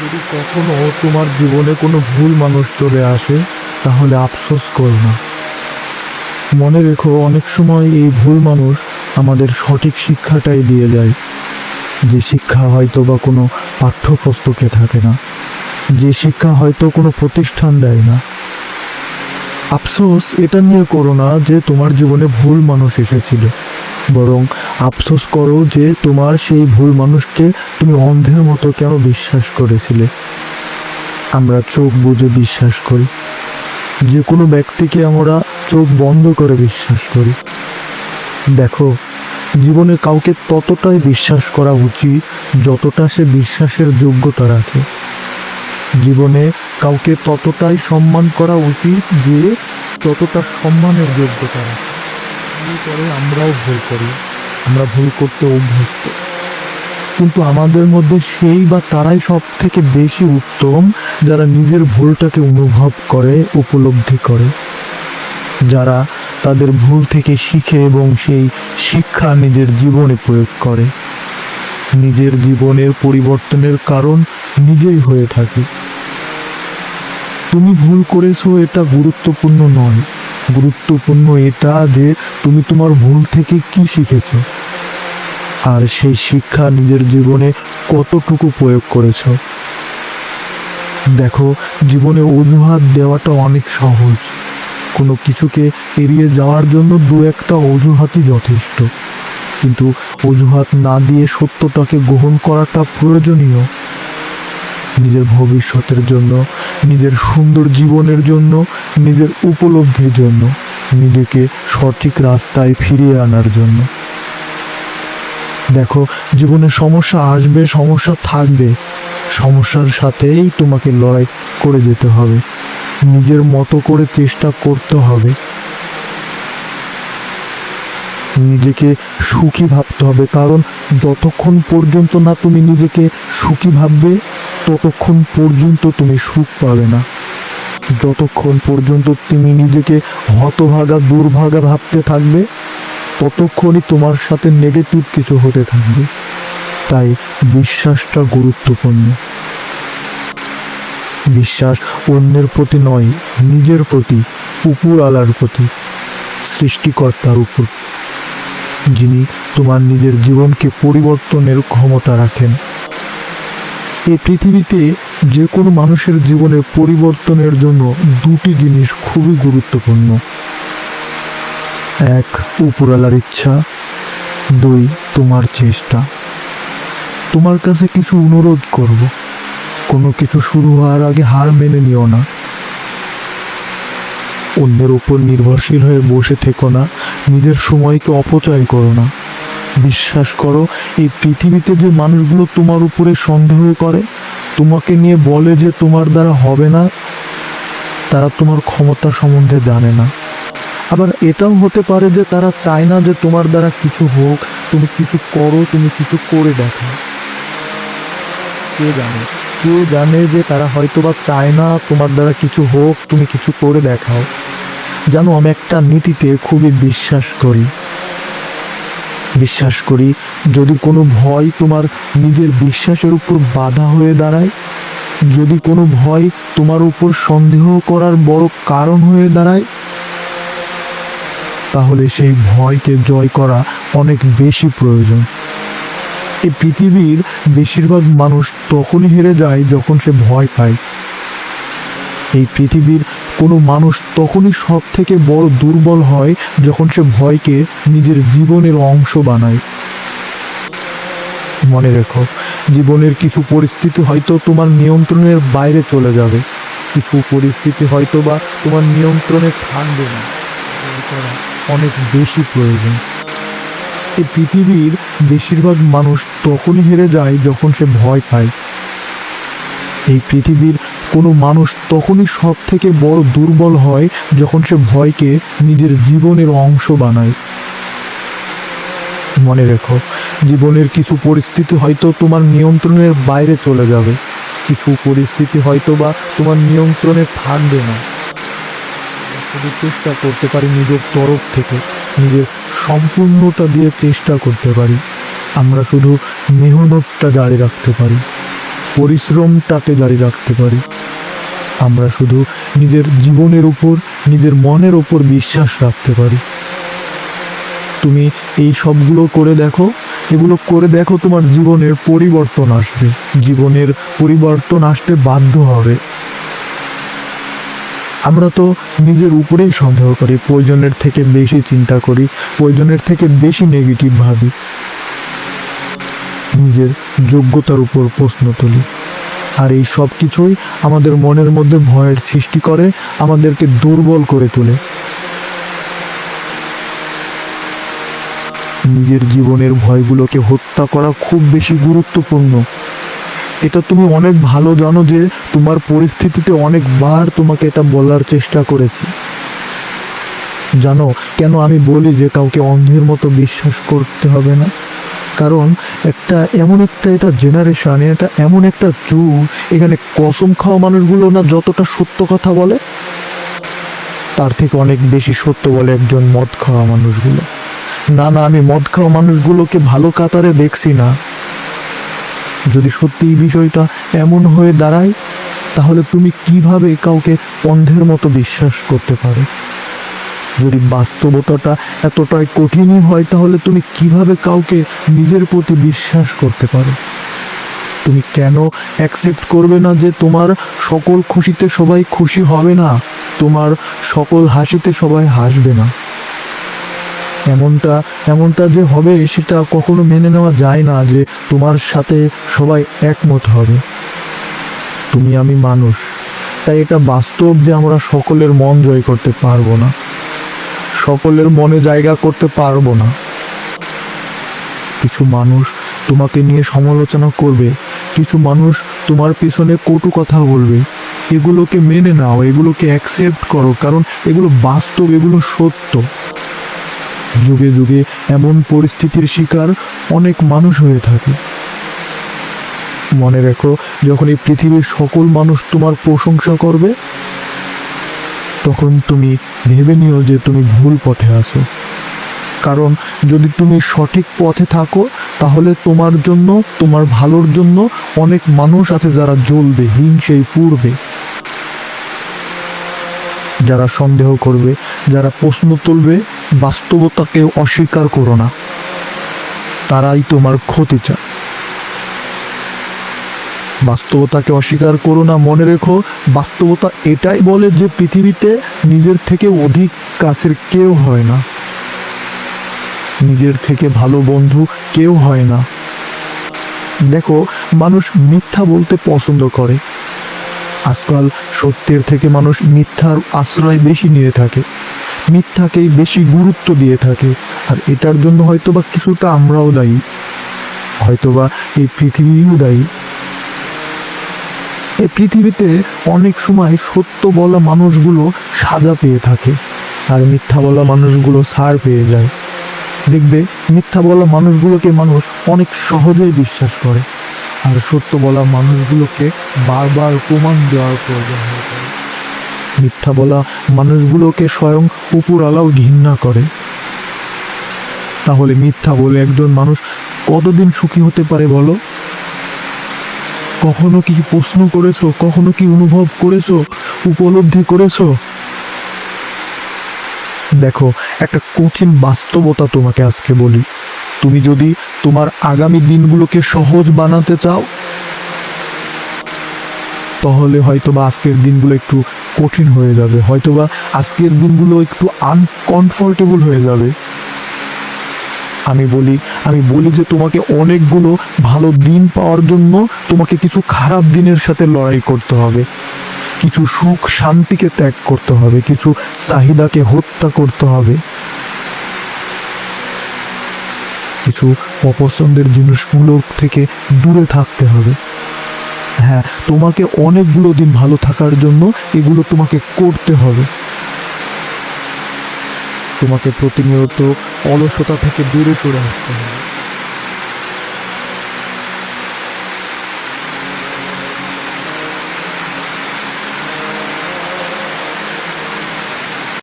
যদি কখনো তোমার জীবনে কোনো ভুল মানুষ চলে আসে, তাহলে আফসোস করো না। মনে রেখো, অনেক সময় এই ভুল মানুষ আমাদের সঠিক শিক্ষাটাই দিয়ে যায় যে শিক্ষা হয়তো বা কোনো পাঠ্যপুস্তকে থাকে না, যে শিক্ষা হয়তো কোনো প্রতিষ্ঠান দেয় না। আফসোস এটা নিয়ে করো না যে তোমার জীবনে ভুল মানুষ এসেছিল। বরং আফসোস করো যে তোমার সেই ভুল মানুষকে তুমি অন্ধের মতো কেন বিশ্বাস করেছিলে। আমরা চোখ বুঝে বিশ্বাস করি। যে কোনো ব্যক্তিকে আমরা চোখ বন্ধ করে বিশ্বাস করি। দেখো, জীবনে কাউকে ততটাই বিশ্বাস করা উচিত যতটা সে বিশ্বাসের যোগ্যতা রাখে। জীবনে কাউকে ততটাই সম্মান করা উচিত যে ততটা সম্মানের যোগ্যতা রাখে। ভুল করে আমরাও ভুল করি, আমরা ভুল করতে অভ্যস্ত। কিন্তু আমাদের মধ্যে সেই বা তারাই সব থেকে বেশি উত্তম, যারা নিজের ভুলটাকে অনুভব করে, উপলব্ধি করে। যারা তাদের ভুল থেকে শিখে এবং সেই শিক্ষা নিজের জীবনে প্রয়োগ করে। নিজের জীবনের পরিবর্তনের কারণ নিজেই হয়ে থাকে। তুমি ভুল করেছ, এটা গুরুত্বপূর্ণ নয়। গুরুত্বপূর্ণ এটা যে তুমি তোমার ভুল থেকে কি শিখেছো? আর সেই শিক্ষা নিজের জীবনে কতটুকু প্রয়োগ করেছ? দেখো, জীবনে অজুহাত দেওয়াটা অনেক সহজ। কোনো কিছুকে এড়িয়ে যাওয়ার জন্য দু একটা অজুহাতই যথেষ্ট। কিন্তু অজুহাত না দিয়ে সত্যটাকে গ্রহণ করাটা প্রয়োজনীয়। নিজের ভবিষ্যতের জন্য, নিজের সুন্দর জীবনের জন্য, নিজের উপলব্ধির জন্য, নিজেকে সঠিক রাস্তায় ফিরিয়ে আনার জন্য। দেখো, জীবনে সমস্যা আসবে, সমস্যা থাকবে। সমস্যার সাথেই তোমাকে লড়াই করে যেতে হবে। নিজের মতো করে চেষ্টা করতে হবে। নিজেকে সুখী ভাবতে হবে, কারণ যতক্ষণ পর্যন্ত না তুমি নিজেকে সুখী ভাববে ততক্ষণ পর্যন্ত তুমি সুখ পাবে না। যতক্ষণ পর্যন্ত তুমি নিজেকে হতভাগা, দুর্ভাগা ভাবতে থাকবে, ততক্ষণই তোমার সাথে নেগেটিভ কিছু হতে থাকবে। তাই বিশ্বাসটা গুরুত্বপূর্ণ। বিশ্বাস অন্যের প্রতি নয়, নিজের প্রতি উপর আলার প্রতি, সৃষ্টিকর্তার উপর। যিনি তোমার নিজের জীবনকে পরিবর্তনের ক্ষমতা রাখেন। এই পৃথিবীতে যে কোনো মানুষের জীবনে পরিবর্তনের জন্য দুটি জিনিস খুবই গুরুত্বপূর্ণ। এক উপরালার ইচ্ছা। দুই, তোমার চেষ্টা। তোমার কাছে কিছু অনুরোধ করব। কোনো কিছু শুরু হওয়ার আগে হার মেনে নিও না। অন্যের উপর নির্ভরশীল হয়ে বসে থেকো না। নিজের সময়কে অপচয় করো না। বিশ্বাস করো, এই পৃথিবীতে যে মানুষগুলো তোমার উপরে সন্দেহ করে, তোমাকে নিয়ে বলে যে তোমার দ্বারা হবে না, তারা তোমার ক্ষমতা সম্বন্ধে জানে না। আবার এটাও হতে পারে যে তারা চায় না যে তোমার দ্বারা কিছু হোক, তুমি কিছু করো, তুমি কিছু করে দেখো। কে জানে? কেউ জানে যে তারা হয়তো বা চায় না তোমার দ্বারা কিছু হোক, তুমি কিছু করে দেখাও। জানো, আমি একটা নীতিতে খুবই বিশ্বাস করি। বিশ্বাস করি, যদি কোনো ভয় তোমার নিজের বিশ্বাসের উপর বাধা হয়ে দাঁড়ায়, যদি কোনো ভয় তোমার উপর সন্দেহ করার বড় কারণ হয়ে দাঁড়ায়, তাহলে সেই ভয়কে জয় করা অনেক বেশি প্রয়োজন। এই পৃথিবীর বেশিরভাগ মানুষ তখনই হেরে যায় যখন সে ভয় পায়। এই পৃথিবীর কোনো মানুষ তখনই সব থেকে বড় দুর্বল হয় যখন সে ভয়কে নিজের জীবনের অংশ বানায়। মনে রেখো, জীবনের কিছু পরিস্থিতি হয়তো তোমার নিয়ন্ত্রণের বাইরে চলে যাবে। কিছু পরিস্থিতি হয়তো বা তোমার নিয়ন্ত্রণে থাকবে না। অনেক বেশি প্রয়োজন। এই পৃথিবীর বেশিরভাগ মানুষ তখনই হেরে যায় যখন সে ভয় পায়। এই পৃথিবীর কোনো মানুষ তখনই সব থেকে বড় দুর্বল হয় যখন সে ভয়কে নিজের জীবনের অংশ বানায়। মনে রেখো, জীবনের কিছু পরিস্থিতি হয়তো তোমার নিয়ন্ত্রণের বাইরে চলে যাবে। কিছু পরিস্থিতি হয়তো বা তোমার নিয়ন্ত্রণে থাকবে না। শুধু চেষ্টা করতে পারি নিজের তরফ থেকে, নিজের সম্পূর্ণটা দিয়ে চেষ্টা করতে পারি। আমরা শুধু মেহনতটা জারি রাখতে পারি, পরিশ্রমটাকে জারি রাখতে পারি। আমরা শুধু নিজের জীবনের উপর, নিজের মনের উপর বিশ্বাস রাখতে পারি। তুমি এই সবগুলো করে দেখো, এগুলো করে দেখো তোমার জীবনের পরিবর্তন আসবে। জীবনের পরিবর্তন আসতে বাধ্য হবে। আমরা তো নিজের উপরেই সন্দেহ করি, প্রয়োজনের থেকে বেশি চিন্তা করি, প্রয়োজনের থেকে বেশি নেগেটিভ ভাবি। নিজের যোগ্যতার উপর প্রশ্ন তুলি। আর এই সব কিছুই আমাদের মনের মধ্যে ভয়ের সৃষ্টি করে, আমাদেরকে দুর্বল করে তোলে। নিজের জীবনের ভয়গুলোকে হত্যা করা খুব বেশি গুরুত্বপূর্ণ। এটা তুমি অনেক ভালো জানো যে তোমার পরিস্থিতিতে অনেকবার তোমাকে এটা বলার চেষ্টা করেছি। জানো, কেন আমি বলি যে কাউকে অন্ধের মতো বিশ্বাস করতে হবে না? কারণ একটা এমন একটা এটা জেনারেশন এটা এমন একটা যুগ, এখানে কসম খাওয়া মানুষগুলো না যতটা সত্য কথা বলে, তার থেকে অনেক বেশি সত্য বলে একজন মদ খাওয়া মানুষগুলো। না না, আমি মদ খাওয়া মানুষগুলোকে ভালো কাতারে দেখছি না। যদি সত্যি বিষয়টা এমন হয়ে দাঁড়ায়, তাহলে তুমি কীভাবে কাউকে অন্ধের মতো বিশ্বাস করতে পারো? যদি বাস্তবতাটা এতটাই কঠিনই হয়, তাহলে তুমি কীভাবে কাউকে নিজের প্রতি বিশ্বাস করতে পারো? তুমি কেন অ্যাকসেপ্ট করবে না যে তোমার সকল খুশিতে সবাই খুশি হবে না? তোমার সকল হাসিতে সবাই হাসবে না। এমনটা এমনটা যে হবে, সেটা কখনো মেনে নেওয়া যায় না যে তোমার সাথে সবাই একমত হবে। তুমি আমি মানুষ। তাই এটা বাস্তব যে আমরা সকলের মন জয় করতে পারব না। সকলের মনে জায়গা করতে পারব না। কিছু মানুষ তোমাকে নিয়ে সমালোচনা করবে, কিছু মানুষ তোমার পিছনে কটু কথা বলবে। এগুলোকে মেনে নাও, এগুলোকে অ্যাকসেপ্ট করো, কারণ এগুলো বাস্তব, এগুলো সত্য। যুগে যুগে এমন পরিস্থিতির শিকার অনেক মানুষ হয়ে থাকে। মনে রেখো, যখন এই পৃথিবীর সকল মানুষ তোমার প্রশংসা করবে, তখন তুমি ভেবে নিও যে তুমি ভুল পথে আছো। কারণ যদি তুমি সঠিক পথে থাকো, তাহলে তোমার জন্য, তোমার ভালোর জন্য অনেক মানুষ আছে যারা জ্বলবে, হিংসেই পুড়বে। যারা সন্দেহ করবে, যারা প্রশ্ন তুলবে বাস্তবতাকে অস্বীকার করো না। তারাই তোমার ক্ষতি চায়। বাস্তবতাকে অস্বীকার করো না, মনে রেখো, বাস্তবতা এটাই বলে যে পৃথিবীতে নিজের থেকে অধিক কাছের কেউ হয় না। নিজের থেকে ভালো বন্ধু কেউ হয় না। দেখো, মানুষ মিথ্যা বলতে পছন্দ করে। আজকাল সত্যের থেকে মানুষ মিথ্যার আশ্রয় বেশি নিয়ে থাকে। মিথ্যাকেই বেশি গুরুত্ব দিয়ে থাকে। আর এটার জন্য হয়তোবা কিছুটা আমরাও দায়ী। হয়তোবা এই পৃথিবীও দায়ী। এই পৃথিবীতে অনেক সময় সত্য বলা মানুষগুলো সাজা পেয়ে থাকে। আর মিথ্যা বলা মানুষগুলো ছাড় পেয়ে যায়। দেখবে, মিথ্যা বলা মানুষগুলোকে মানুষ অনেক সহজেই বিশ্বাস করে। আর সত্য বলা মানুষগুলোকে বারবার প্রমাণ দেওয়ার প্রয়োজন হয়ে পড়ে। মিথ্যা বলা মানুষগুলোকে স্বয়ং উপরালাও ঘৃণা করে। তাহলে মিথ্যা বলে একজন মানুষ কতদিন সুখী হতে পারে বলো? কখনো কি প্রশ্ন করেছ? কখনো কি অনুভব করেছ? উপলব্ধি করেছ? দেখো, একটা কঠিন বাস্তবতা তোমাকে আজকে বলি। তুমি যদি তোমার আগামী দিনগুলোকে সহজ বানাতে চাও, তাহলে হয়তোবা আজকের দিনগুলো একটু কঠিন হয়ে যাবে। হয়তোবা আজকের দিনগুলো একটু আনকমফোর্টেবল হয়ে যাবে। আমি বলি আমি বলি যে তোমাকে অনেকগুলো ভালো দিন পাওয়ার জন্য তোমাকে কিছু খারাপ দিনের সাথে লড়াই করতে হবে। কিছু সুখ শান্তিকে ত্যাগ করতে হবে, কিছু চাহিদাকে হত্যা করতে হবে। কিছু অপছন্দের জিনিসগুলো থেকে দূরে থাকতে হবে। হ্যাঁ তোমাকে অনেকগুলো দিন ভালো থাকার জন্য এগুলো তোমাকে করতে হবে। তোমাকে প্রতিনিয়ত অলসতা থেকে দূরে সরে আসতে হবে।